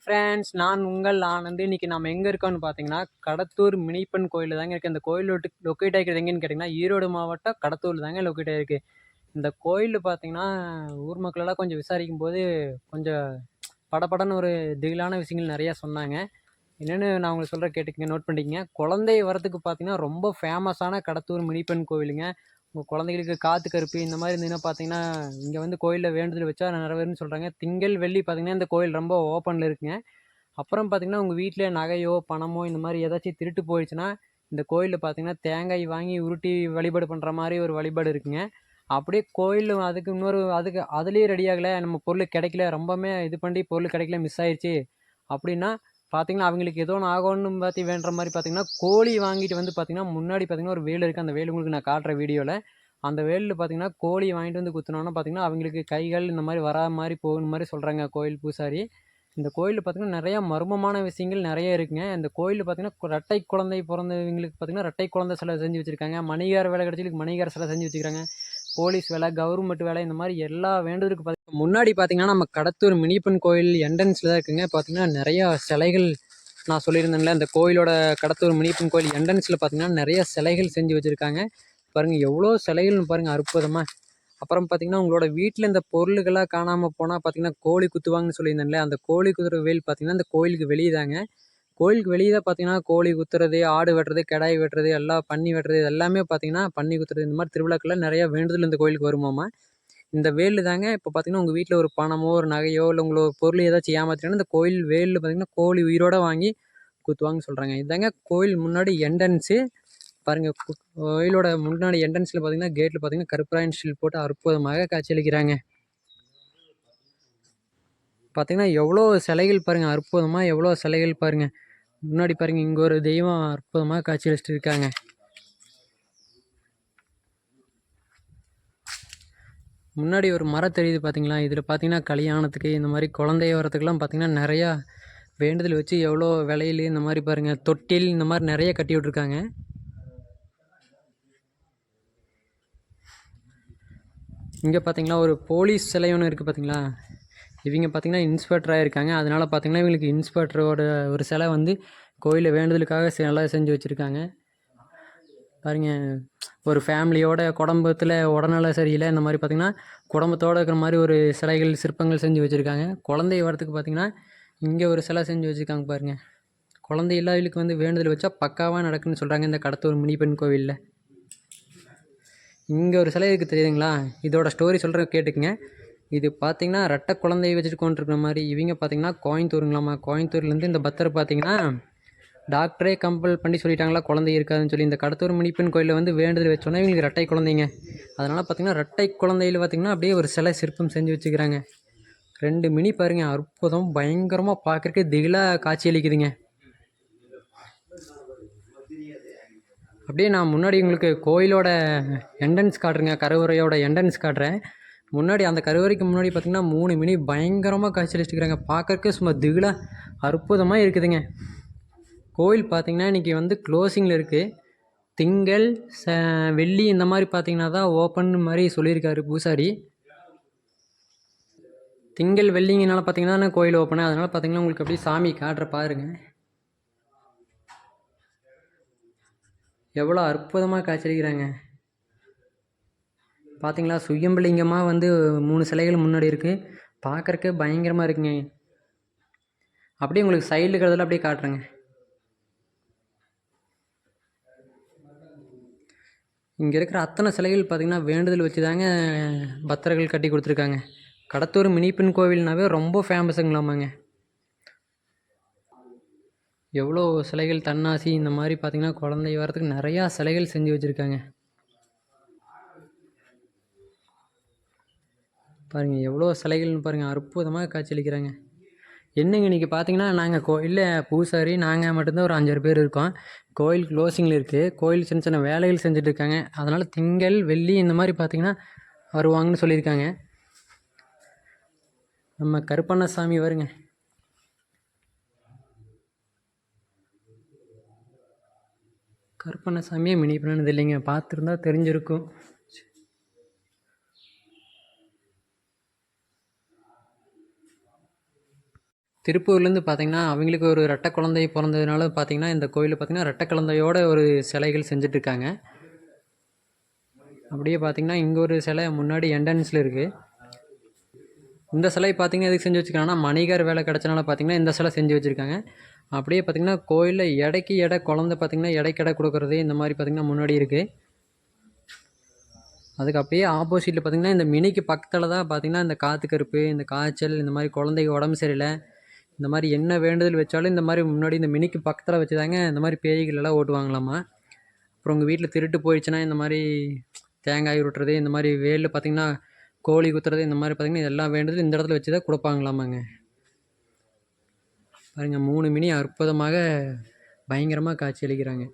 Friends நான் உங்கள் ஆனந்து. இன்னைக்கு நம்ம எங்கே இருக்கோம்னு பார்த்தீங்கன்னா கடத்தூர் மினிப்பன் கோயில் தாங்க இருக்குது இந்த கோயில் லொக்கேட் ஆகிக்கிறது எங்கேன்னு கேட்டிங்கன்னா ஈரோடு மாவட்டம் கடத்தூர் தாங்க லொக்கேட் ஆகிருக்கு இந்த கோயில் பார்த்தீங்கன்னா ஊர் மக்களெல்லாம் கொஞ்சம் விசாரிக்கும் போது கொஞ்சம் படபடன்னு ஒரு திகிலான விஷயங்கள் நிறையா சொன்னாங்க. என்னென்னு நான் உங்களுக்கு சொல்கிற கேட்டுக்கங்க நோட் பண்ணிக்கங்க. குழந்தை வரத்துக்கு பார்த்தீங்கன்னா ரொம்ப ஃபேமஸான கடத்தூர் மினிப்பன் கோவிலுங்க உங்கள் குழந்தைகளுக்கு காத்து கருப்பு இந்த மாதிரி இருந்ததுன்னா பார்த்தீங்கன்னா இங்கே வந்து கோயிலில் வேண்டுதல் வச்சா நிறைவேறுன்னு சொல்கிறாங்க திங்கள் வெள்ளி பார்த்தீங்கன்னா இந்த கோயில் ரொம்ப ஓப்பனில் இருக்குங்க. அப்புறம் பார்த்தீங்கன்னா உங்கள் வீட்டில் நகையோ பணமோ இந்த மாதிரி ஏதாச்சும் திருட்டு போயிடுச்சுன்னா இந்த கோயிலில் பார்த்தீங்கன்னா தேங்காய் வாங்கி உருட்டி வழிபாடு பண்ணுற மாதிரி ஒரு வழிபாடு இருக்குங்க. அப்படியே கோயில் அதுக்கு இன்னொரு அதுக்கு அதுலேயே ரெடி ஆகலை நம்ம பொருள் கிடைக்கல ரொம்பவுமே இது பண்ணி பொருள் கிடைக்கல மிஸ் ஆயிடுச்சு அப்படின்னா பார்த்தீங்கன்னா அவங்களுக்கு ஏதோ ஒன்று ஆகணும்னு பார்த்து வேண்டுற மாதிரி பார்த்தீங்கன்னா கோழி வாங்கிட்டு வந்து பார்த்திங்கன்னா முன்னாடி பார்த்திங்கன்னா ஒரு வேல் இருக்குது அந்த வேல் உங்களுக்கு நான் காட்டுற வீடியோவில் அந்த வேலில் பார்த்தீங்கன்னா கோழி வாங்கிட்டு வந்து குத்துனோன்னா பார்த்தீங்கன்னா அவங்களுக்கு கைகள் இந்த மாதிரி வரா மாதிரி போகணும் மாதிரி சொல்கிறாங்க கோயில் பூசாரி. இந்த கோயிலில் பார்த்தீங்கன்னா நிறையா மர்மமான விஷயங்கள் நிறைய இருக்குங்க. இந்த கோயிலில் பார்த்தீங்கன்னா ரெட்டை குழந்தை பிறந்தவங்களுக்கு பார்த்தீங்கன்னா ரெட்டை குழந்தை சிலை செஞ்சு வச்சுருக்காங்க. மணிகார வேலை கிடச்சிருக்கு மணிகார சிலை செஞ்சு வச்சுக்கிறாங்க. போலீஸ் வேலை கவர்மெண்ட் வேலை இந்த மாதிரி எல்லா வேண்டுதலுக்கு பார்த்து முன்னாடி பார்த்தீங்கன்னா நம்ம கடத்தூர் மினிப்பன் கோயில் என்ட்ரன்ஸில் தான் இருக்குங்க. பார்த்தீங்கன்னா நிறையா சிலைகள் நான் சொல்லியிருந்தேன்ல அந்த கோயிலோட கடத்தூர் மினிப்பன் கோயில் என்ட்ரன்ஸில் பார்த்தீங்கன்னா நிறைய சிலைகள் செஞ்சு வச்சுருக்காங்க. பாருங்கள் எவ்வளோ சிலைகள்னு பாருங்கள் அற்புதமாக அப்புறம் பார்த்தீங்கன்னா உங்களோட வீட்டில் இந்த பொருளுகளாக காணாமல் போனால் பார்த்தீங்கன்னா கோழி குத்துவாங்கன்னு சொல்லியிருந்தேன்ல அந்த கோழி குத்துற வேல் பார்த்தீங்கன்னா அந்த கோயிலுக்கு வெளியே தாங்க கோயிலுக்கு வெளியே தான் பார்த்தீங்கன்னா கோழி குத்துறது ஆடு வெட்டுறது கிடாய் வெட்டுறது எல்லாம் பன்னி வெட்டுறது இது எல்லாமே பார்த்தீங்கன்னா பன்னி குத்துறது. இந்த மாதிரி திருவிழாக்கெல்லாம் நிறையா வேண்டுதல் இந்த கோயிலுக்கு வருமாமா இந்த வேல் தாங்க இப்போ பார்த்தீங்கன்னா உங்கள் வீட்டில் ஒரு பணமோ ஒரு நகையோ இல்லை உங்களோட பொருள் ஏதாச்சும் ஏமாத்தினா இந்த கோயில் வேலில் பார்த்தீங்கன்னா கோழி உயிரோட வாங்கி குத்துவாங்கன்னு சொல்கிறாங்க இதாங்க கோயில் முன்னாடி என்ட்ரன்ஸு பாருங்கள் கோயிலோட முன்னாடி என்ட்ரன்ஸில் பார்த்தீங்கன்னா கேட்டில் பார்த்தீங்கன்னா கருப்பராயன் ஸ்டில் போட்டு அற்புதமாக காட்சியளிக்கிறாங்க பார்த்தீங்கன்னா எவ்வளோ சிலைகள் பாருங்கள் அற்புதமாக எவ்வளோ சிலைகள் பாருங்கள் முன்னாடி பாருங்கள் இங்கே ஒரு தெய்வம் அற்புதமாக காட்சியளிச்சிட்டு இருக்காங்க முன்னாடி ஒரு மரம் தெரியுது பார்த்திங்களா இதில் பார்த்தீங்கன்னா கல்யாணத்துக்கு இந்த மாதிரி குழந்தைய வரத்துக்கெலாம் பார்த்திங்கன்னா நிறையா வேண்டுதல் வச்சு எவ்வளோ விலையில் இந்த மாதிரி பாருங்கள் தொட்டில் இந்த மாதிரி நிறைய கட்டி விட்ருக்காங்க இங்கே பார்த்தீங்களா ஒரு போலீஸ் சிலை ஒன்று இருக்குது பார்த்திங்களா இவங்க பார்த்திங்கன்னா இன்ஸ்பெக்டராக இருக்காங்க அதனால் பார்த்தீங்கன்னா இவங்களுக்கு இன்ஸ்பெக்டரோட ஒரு சிலை வந்து கோயிலில் வேண்டுதலுக்காக நல்லா செஞ்சு வச்சுருக்காங்க. பாருங்க ஒரு ஃபேமிலியோட குடும்பத்தில் உடல்நல சரியில்லை. இந்த மாதிரி பார்த்திங்கன்னா குடும்பத்தோடு இருக்கிற மாதிரி ஒரு சிலைகள் சிற்பங்கள் செஞ்சு வச்சுருக்காங்க. குழந்தை வரத்துக்கு பார்த்திங்கன்னா இங்கே ஒரு சிலை செஞ்சு வச்சுருக்காங்க பாருங்கள் குழந்தை இல்லாதவங்களுக்கு வந்து வேண்டுதல் வச்சா பக்காவாக நடக்குன்னு சொல்கிறாங்க இந்த கடத்தூர் முனிப்பெண் கோவிலில். இங்கே ஒரு சிலை இருக்குது தெரியுதுங்களா? இதோட ஸ்டோரி சொல்கிற கேட்டுக்குங்க. இது பார்த்தீங்கன்னா ரெட்டை குழந்தையை வச்சுட்டு கொண்டுருக்கிற மாதிரி. இவங்க பார்த்தீங்கன்னா கோயம்புத்தூருங்களாம்மா. கோயம்புத்தூர்லேருந்து இந்த பத்தர் பார்த்தீங்கன்னா டாக்டரே கம்பல் பண்ணி சொல்லிட்டாங்களா குழந்தை இருக்காதுன்னு சொல்லி. இந்த கடத்தூர் மணிப்பெண் கோயிலில் வந்து வேண்டுதல் வச்சோன்னா இவங்களுக்கு ரெட்டை குழந்தைங்க. அதனால் பார்த்தீங்கன்னா ரெட்டை குழந்தையில் பார்த்தீங்கன்னா அப்படியே ஒரு சிலை சிற்பம் செஞ்சு வச்சுக்கிறாங்க. ரெண்டு மினி பாருங்க அற்புதம். பயங்கரமாக பார்க்குறக்கே திகிலாக காட்சி அளிக்குதுங்க. அப்படியே நான் முன்னாடி உங்களுக்கு கோயிலோட என்ட்ரன்ஸ் காட்டுறேங்க கருவறையோட என்ட்ரன்ஸ் காட்டுறேன். முன்னாடி அந்த கருவறைக்கு முன்னாடி பார்த்திங்கன்னா மூணு மினி பயங்கரமாக காட்சி அளிச்சுக்கிறாங்க சும்மா திகிலாக அற்புதமாக இருக்குதுங்க. கோயில் பார்த்திங்கன்னா இன்றைக்கி வந்து க்ளோசிங்கில் இருக்குது திங்கள் ச வெள்ளி இந்த மாதிரி பார்த்திங்கன்னா தான் ஓப்பன் மாதிரி சொல்லியிருக்காரு பூசாரி. திங்கள் வெள்ளிங்கனால பார்த்தீங்கன்னா கோயில் ஓப்பனு அதனால் பார்த்தீங்கன்னா உங்களுக்கு அப்படியே சாமி காட்டுற பாருங்க. எவ்வளோ அற்புதமாக காய்ச்சலிக்கிறாங்க பார்த்தீங்களா சுயம்பலிங்கமாக வந்து மூணு சிலைகள் முன்னாடி இருக்குது பார்க்குறக்கு பயங்கரமாக இருக்குங்க. அப்படியே உங்களுக்கு சைடில் இருக்கிறதெல்லாம் அப்படியே காட்டுறேங்க. இங்கே இருக்கிற அத்தனை சிலைகள் பார்த்திங்கன்னா வேண்டுதல் வச்சு தாங்க பக்தர்கள் கட்டி கொடுத்துருக்காங்க. கடத்தூர் மினிப்பெண் கோவில்னாவே ரொம்ப ஃபேமஸுங்களாமாங்க எவ்வளோ சிலைகள் தன்னாசி இந்த மாதிரி பார்த்திங்கன்னா குழந்தை வரத்துக்கு நிறையா சிலைகள் செஞ்சு வச்சுருக்காங்க. பாருங்கள் எவ்வளோ சிலைகள்னு பாருங்கள் அற்புதமாக காட்சியளிக்கிறாங்க. என்னங்க இன்றைக்கி பார்த்தீங்கன்னா நாங்கள் கோயிலில் பூசாரி நாங்கள் மட்டும்தான் ஒரு அஞ்சாறு பேர் இருக்கோம். கோயில் க்ளோசிங்கில் இருக்குது கோயில் சின்ன சின்ன வேலைகள் செஞ்சுட்டு இருக்காங்க. அதனால் திங்கள் வெள்ளி இந்த மாதிரி பார்த்திங்கன்னா வருவாங்கன்னு சொல்லியிருக்காங்க. நம்ம கருப்பண்ணசாமி வருங்க. கருப்பண்ணசாமியே மினி பண்ணது இல்லைங்க பார்த்துருந்தா தெரிஞ்சிருக்கும். திருப்பூர்லேருந்து பார்த்தீங்கன்னா அவங்களுக்கு ஒரு ரெட்டை குழந்தை பிறந்ததுனால பார்த்தீங்கன்னா இந்த கோயிலில் பார்த்தீங்கன்னா ரெட்டை குழந்தையோட ஒரு சிலைகள் செஞ்சுட்ருக்காங்க. அப்படியே பார்த்தீங்கன்னா இங்கே ஒரு சிலை முன்னாடி என்ட்ரன்ஸில் இருக்குது இந்த சிலை பார்த்தீங்கன்னா எதுக்கு செஞ்சு வச்சுருக்காங்கன்னா மணிகார் வேலை கிடச்சனால பார்த்தீங்கன்னா இந்த சிலை செஞ்சு வச்சுருக்காங்க. அப்படியே பார்த்தீங்கன்னா கோயிலில் எடைக்கு எடை குழந்தை பார்த்திங்கன்னா எடைக்கு எடை கொடுக்குறது இந்த மாதிரி பார்த்தீங்கன்னா முன்னாடி இருக்குது அதுக்கு அப்படியே ஆப்போசிட்டில் பார்த்தீங்கன்னா இந்த மினிக்கு பக்கத்தில் தான் பார்த்தீங்கன்னா இந்த காற்று கருப்பு இந்த காய்ச்சல் இந்த மாதிரி குழந்தைக்கு உடம்பு சரியில்லை. இந்த மாதிரி என்ன வேண்டுதல் வச்சாலும் இந்த மாதிரி முன்னாடி இந்த மினிக்கு பக்கத்தில் வச்சு தாங்க இந்த மாதிரி பேய்கள் எல்லாம் ஓட்டுவாங்களாமா? அப்புறம் உங்கள் வீட்டில் திருட்டு போயிடுச்சுன்னா இந்த மாதிரி தேங்காய் உருட்டுறது இந்த மாதிரி வேலில் பார்த்தீங்கன்னா கோழி குத்துறது இந்த மாதிரி பார்த்தீங்கன்னா எல்லா வேண்டுதலும் இந்த இடத்துல வச்சு தான் கொடுப்பாங்களாமாங்க. பாருங்க மூணு மினி அற்புதமாக பயங்கரமாக காட்சி அளிக்கிறாங்க.